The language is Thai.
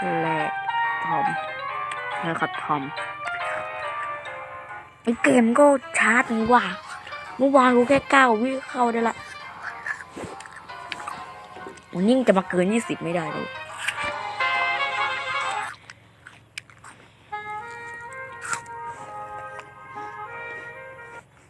และทอมนลยครับทอมไอเกมก็ชาร์จนี่ว่าเมื่อวานกูแค่เก้าวิเข้าได้ละวันนี้จะมาเกินยี่สิบไม่ได้เลย